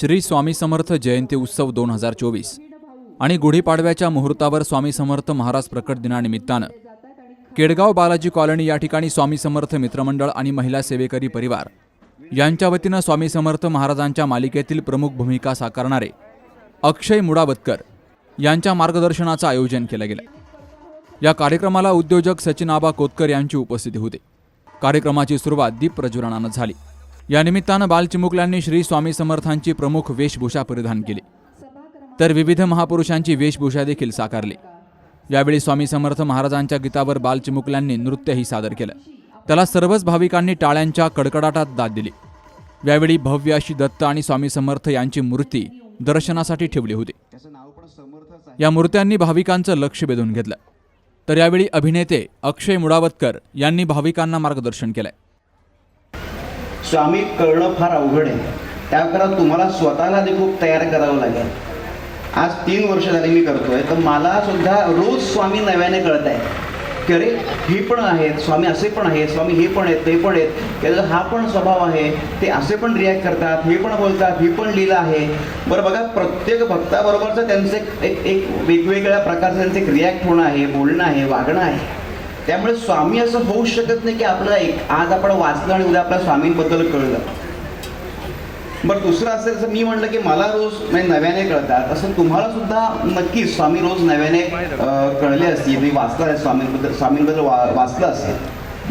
श्री स्वामी समर्थ जयंती उत्सव दोन हजार चोवीस आणि गुढीपाडव्याच्या मुहूर्तावर स्वामी समर्थ महाराज प्रकट दिनानिमित्तानं केडगाव बालाजी कॉलनी या ठिकाणी स्वामी समर्थ मित्रमंडळ आणि महिला सेवेकरी परिवार यांच्या वतीनं स्वामी समर्थ महाराजांच्या मालिकेतील प्रमुख भूमिका साकारणारे अक्षय मुडावतकर यांच्या मार्गदर्शनाचं आयोजन केलं गेलं. या कार्यक्रमाला उद्योजक सचिन आबा कोतकर यांची उपस्थिती होती. कार्यक्रमाची सुरुवात दीप प्रज्वलनानं झाली. या निमित्तानं बालचिमुकल्यांनी श्री स्वामी समर्थांची प्रमुख वेशभूषा परिधान केली. तर विविध महापुरुषांची वेशभूषा देखील साकारली. यावेळी स्वामी समर्थ महाराजांच्या गीतावर बालचिमुकल्यांनी नृत्यही सादर केलं. त्याला सर्वच भाविकांनी टाळ्यांच्या कडकडाटात दाद दिली. यावेळी भव्य अशी दत्त आणि स्वामी समर्थ यांची मूर्ती दर्शनासाठी ठेवली होती. या मूर्त्यांनी भाविकांचं लक्ष वेधून घेतलं. तर यावेळी अभिनेते अक्षय मुडावतकर यांनी भाविकांना मार्गदर्शन केलंय. स्वामी कळणं फार अवघड आहे. त्याकरता तुम्हाला स्वतःला ते खूप तयार करावं लागेल. आज तीन वर्ष झाली मी करतोय तर मला सुद्धा रोज स्वामी नव्याने कळत आहे की अरे हे पण आहेत स्वामी असे पण आहेत स्वामी हे पण आहेत ते पण आहेत. त्याचा हा पण स्वभाव आहे ते असे पण रिॲक्ट करतात हे पण बोलतात हे पण लिहिलं आहे. बरं बघा प्रत्येक भक्ताबरोबरचं त्यांचं एक- एक एक वेगवेगळ्या प्रकारचं त्यांचं एक रिॲक्ट होणं आहे बोलणं आहे वागणं आहे. त्यामुळे स्वामी असं होऊ शकत नाही की आपलं एक आज आपण वाचलं आणि उद्या आपल्या स्वामींबद्दल कळलं. बरं दुसरं असेल तर मी म्हटलं की मला रोज म्हणजे नव्याने कळतात. असं तुम्हाला सुद्धा नक्कीच स्वामी रोज नव्याने कळले असतील मी वाचलं आहे स्वामींबद्दल स्वामींबद्दल वा वाचलं असेल.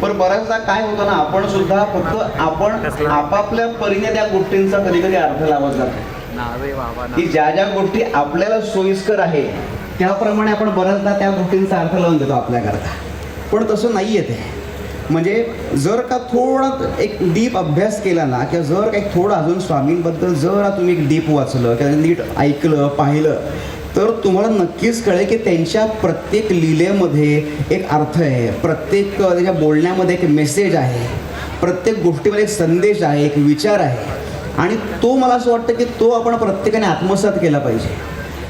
बरं बऱ्याचदा काय होतं ना आपण सुद्धा फक्त आपण आपापल्या परीने त्या गोष्टींचा कधी कधी अर्थ लावत जातो. की ज्या ज्या गोष्टी आपल्याला सोयीस्कर आहे त्याप्रमाणे आपण बऱ्याचदा त्या गोष्टींचा अर्थ लावून देतो आपल्याकरता. पण तसं नाही आहे ते. म्हणजे जर का थोडा एक डीप अभ्यास केला ना किंवा जर काही थोडं अजून स्वामींबद्दल जर तुम्ही एक डीप वाचलं किंवा नीट ऐकलं पाहिलं तर तुम्हाला नक्कीच कळेल की त्यांच्या प्रत्येक लिलेमध्ये एक अर्थ आहे. प्रत्येक त्याच्या बोलण्यामध्ये एक मेसेज आहे. प्रत्येक गोष्टीमध्ये एक संदेश आहे एक विचार आहे. आणि तो मला असं वाटतं की तो आपण प्रत्येकाने आत्मसात केला पाहिजे.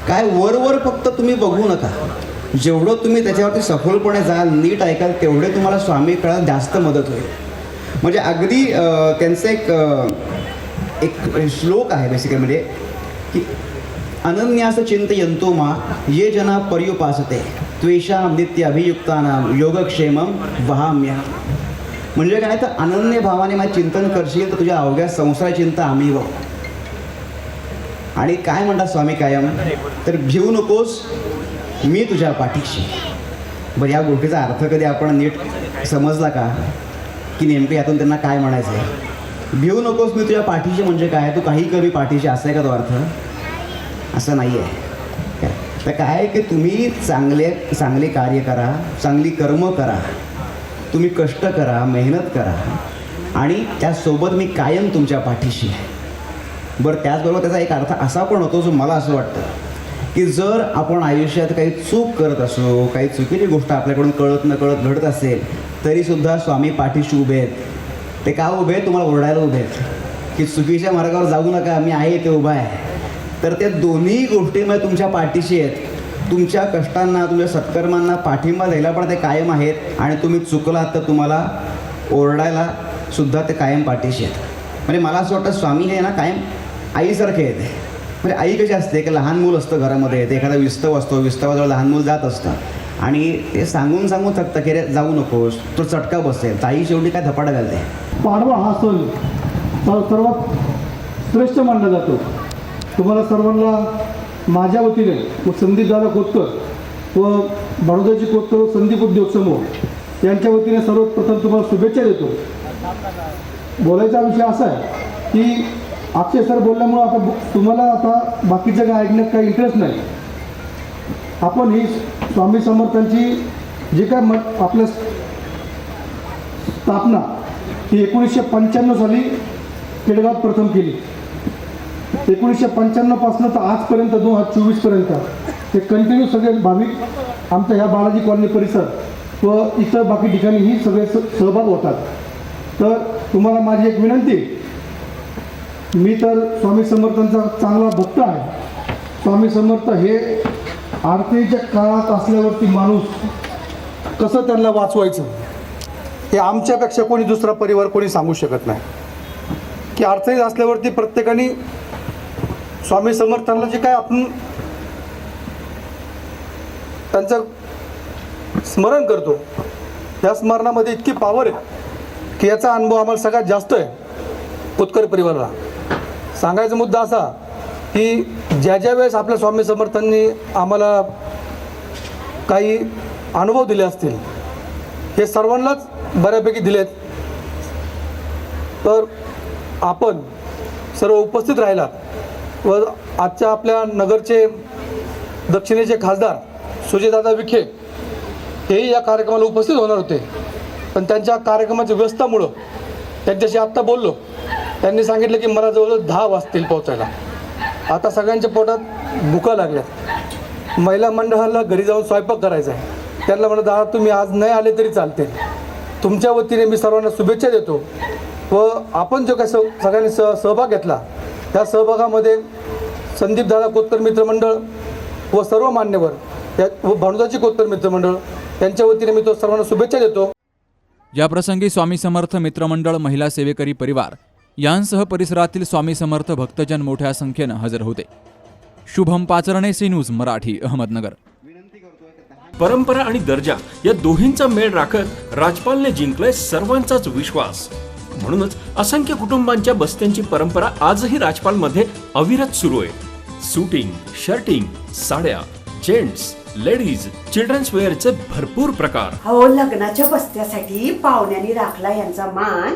काय वरवर फक्त तुम्ही बघू नका. जेवढं तुम्ही त्याच्यावरती सखोलपणे जाल नीट ऐकाल तेवढे तुम्हाला स्वामी कळायला जास्त मदत होईल. म्हणजे अगदी त्यांचं एक एक श्लोक आहे बेसिकली म्हणजे की अनन्यास चिंतयंतो मा ये जना पर्युपासते त्वेषा नित्य अभियुक्तानाम योगक्षेमम वहाम्य. म्हणजे काय तर अनन्य भावाने माझे चिंतन करशील तर तुझ्या अवघ्या संसार चिंता आम्ही बघ. आणि काय म्हणतात स्वामी कायम? तर घेऊ नकोस मी तुझ्या पाठीशी. बरं या गोष्टीचा अर्थ कधी आपण नीट समजला का? की नेमकं यातून त्यांना काय म्हणायचं आहे भिवू नकोस मी तुझ्या पाठीशी म्हणजे काय? तू काही कमी पाठीशी असं आहे का तो अर्थ? असं नाही आहे काय? तर काय आहे की तुम्ही चांगले चांगले कार्य करा चांगली कर्म करा तुम्ही कष्ट करा मेहनत करा आणि त्यासोबत मी कायम तुमच्या पाठीशी आहे. बरं त्याचबरोबर त्याचा एक अर्थ असा पण होतो जो मला असं वाटतं. की जर आपण आयुष्यात काही चूक करत असो काही चुकीची गोष्ट आपल्याकडून कळत न कळत घडत असेल तरीसुद्धा स्वामी पाठीशी उभे आहेत. ते का उभे आहेत? तुम्हाला ओरडायला उभे आहेत. की चुकीच्या मार्गावर जाऊ नका मी आहे ते उभा आहे. तर त्या दोन्ही गोष्टीमध्ये तुमच्या पाठीशी आहेत. तुमच्या कष्टांना तुमच्या सत्कर्मांना पाठिंबा द्यायला पण ते कायम आहेत आणि तुम्ही चुकलात तर तुम्हाला ओरडायला सुद्धा ते कायम पाठीशी आहेत. म्हणजे मला असं वाटतं स्वामी हे ना कायम आईसारखे आहेत. म्हणजे आई कशी असते की लहान मूल असतं घरामध्ये ते एखादा विस्तव असतो विस्तवाजवळ लहान मूल जात असतं. आणि ते सांगून सांगून थकतं की रे जाऊ नकोस तो चटका बसेल. ताई शेवटी काय धपाटा घालते? पाडवा हा सण सर्वात श्रेष्ठ मानला जातो. तुम्हाला सर्वांना माझ्या वतीने व संदीप दादा खोतकर व बडोद्याची कोतकर व संदीप उद्योग समूह यांच्या वतीने सर्वप्रथम तुम्हाला शुभेच्छा देतो. बोलायचा विषय असा आहे की अक्षय सर बोलल्यामुळं आता तुम्हाला आता बाकीचं काय ऐकण्यात काही इंटरेस्ट नाही. आपण ही स्वामी समर्थांची जी काय म आपल्या स्थापना ही एकोणीसशे पंच्याण्णव साली केडगावात प्रथम केली. एकोणीसशे पंच्याण्णवपासून तर आजपर्यंत दोन हजार चोवीसपर्यंत. हे कंटिन्यू सगळे भाविक आमच्या ह्या बालाजी कॉलनी परिसर व इतर बाकी ठिकाणी ही सगळे सहभाग होतात. तर तुम्हाला माझी एक विनंती मी तर स्वामी समर्थांचा चांगला भक्त आहे. स्वामी समर्थ हे आरतीच्या काळात असल्यावरती माणूस कसं त्यांना वाचवायचं? हे आमच्यापेक्षा कोणी दुसरा परिवार कोणी सांगू शकत नाही. की अडचणीत असल्यावरती प्रत्येकाने स्वामी समर्थांना जे काय आपण त्यांचं स्मरण करतो या स्मरणामध्ये इतकी पावर आहे की याचा अनुभव आम्हाला सगळ्यात जास्त आहे उत्कर परिवाराला. सांगायचा मुद्दा असा की ज्या ज्या वेळेस आपल्या स्वामी समर्थांनी आम्हाला काही अनुभव दिले असतील हे सर्वांनाच बऱ्यापैकी दिलेत. तर आपण सर्व उपस्थित राहिला व आजच्या आपल्या नगरचे दक्षिणेचे खासदार सुजयदादा विखे हेही या कार्यक्रमाला उपस्थित होणार होते. पण त्यांच्या कार्यक्रमाच्या व्यस्तामुळं त्यांच्याशी आत्ता बोललो. त्यांनी सांगितलं की मला जवळजवळ दहा वाजतील पोहोचायला. आता सगळ्यांच्या पोटात भुका लागल्यात. महिला मंडळाला घरी जाऊन स्वयंपाक करायचा आहे. त्यांना म्हणत दादा तुम्ही आज नाही आले तरी चालते तुमच्या वतीने मी सर्वांना शुभेच्छा देतो. व आपण जो काय स सगळ्यांनी स सहभाग घेतला त्या सहभागामध्ये संदीप दादा कोत्तर मित्रमंडळ व सर्व मान्यवर त्या व भानुदाची कोत्तर मित्रमंडळ त्यांच्या वतीने मी तो सर्वांना शुभेच्छा देतो. याप्रसंगी स्वामी समर्थ मित्रमंडळ महिला सेवेकरी परिवार यांसह परिसरातील स्वामी समर्थ भक्तजन मोठ्या संख्येनं हजर होते. Shubham Pacharne C news Marathi Ahmednagar. परंपरा आणि दर्जा या दोन्हींचा मेळ राखत राजपालने जिंकलाय सर्वांचाच विश्वास. म्हणूनच असंख्य कुटुंबांच्या बस्त्यांची परंपरा आजही राजपालमध्ये अविरत सुरू आहे. सुटिंग शर्टिंग साड्या जेंट्स लेडीज चिल्ड्रन्स वेअरचे भरपूर प्रकार. हो लग्नाच्या बस्त्यासाठी पाहुण्यांनी राखला यांचा मान.